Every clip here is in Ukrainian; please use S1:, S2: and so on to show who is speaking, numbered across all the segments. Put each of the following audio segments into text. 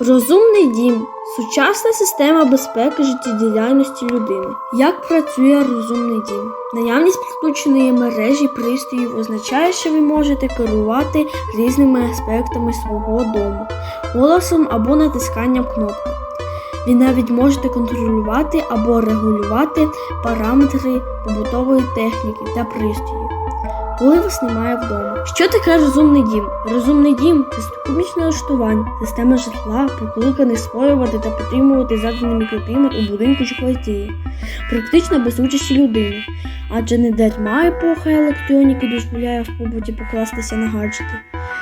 S1: Розумний дім сучасна система безпеки життєдіяльності людини. Як працює розумний дім? Наявність підключеної мережі пристроїв означає, що ви можете керувати різними аспектами свого дому, голосом або натисканням кнопки. Ви навіть можете контролювати або регулювати параметри побутової техніки та пристроїв коли вас немає вдома. Що таке розумний дім? Розумний дім це сукупність налаштувань, система житла, покликаний створювати та підтримувати заданий мікроклімат у будинку чи квартирі, практично без участі людини. Адже не дарма епоха електроніки дозволяє в побуті покластися на гаджети.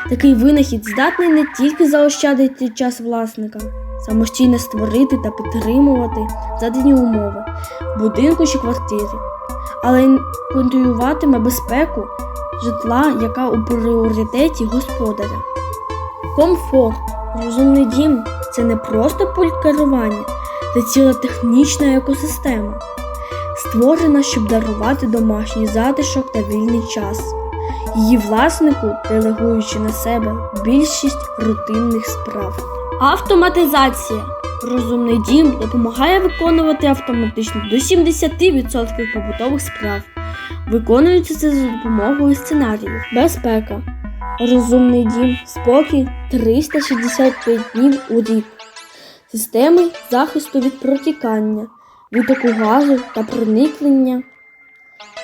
S1: Такий винахід здатний не тільки заощадити час власника, самостійно створити та підтримувати задані умови будинку чи квартирі, але й контролюватиме безпеку житла, яка у пріоритеті господаря. Комфорт. Розумний дім це не просто пульт керування, це ціла технічна екосистема, створена, щоб дарувати домашній затишок та вільний час, її власнику делегуючи на себе більшість рутинних справ. Автоматизація. Розумний дім допомагає виконувати автоматично до 70% побутових справ. Виконується це за допомогою сценаріїв. Безпека. Розумний дім. Спокій 365 днів у рік. Системи захисту від протікання, витоку газу та проникнення.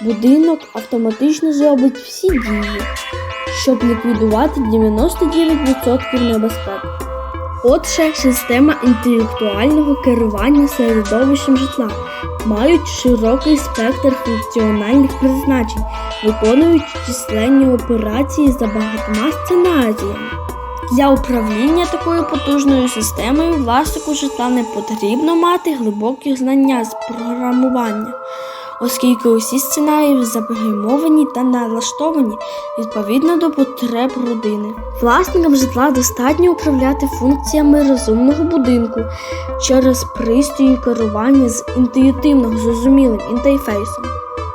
S1: Будинок автоматично зробить всі дії, щоб ліквідувати 99% небезпек. Отже, система інтелектуального керування середовищем житла мають широкий спектр функціональних призначень, виконують численні операції за багатьма сценаріями. Для управління такою потужною системою власнику житла не потрібно мати глибокі знання з програмування, оскільки усі сценарії запрограмовані та налаштовані відповідно до потреб родини. Власникам житла достатньо управляти функціями розумного будинку через пристрої керування з інтуїтивно зрозумілим інтерфейсом.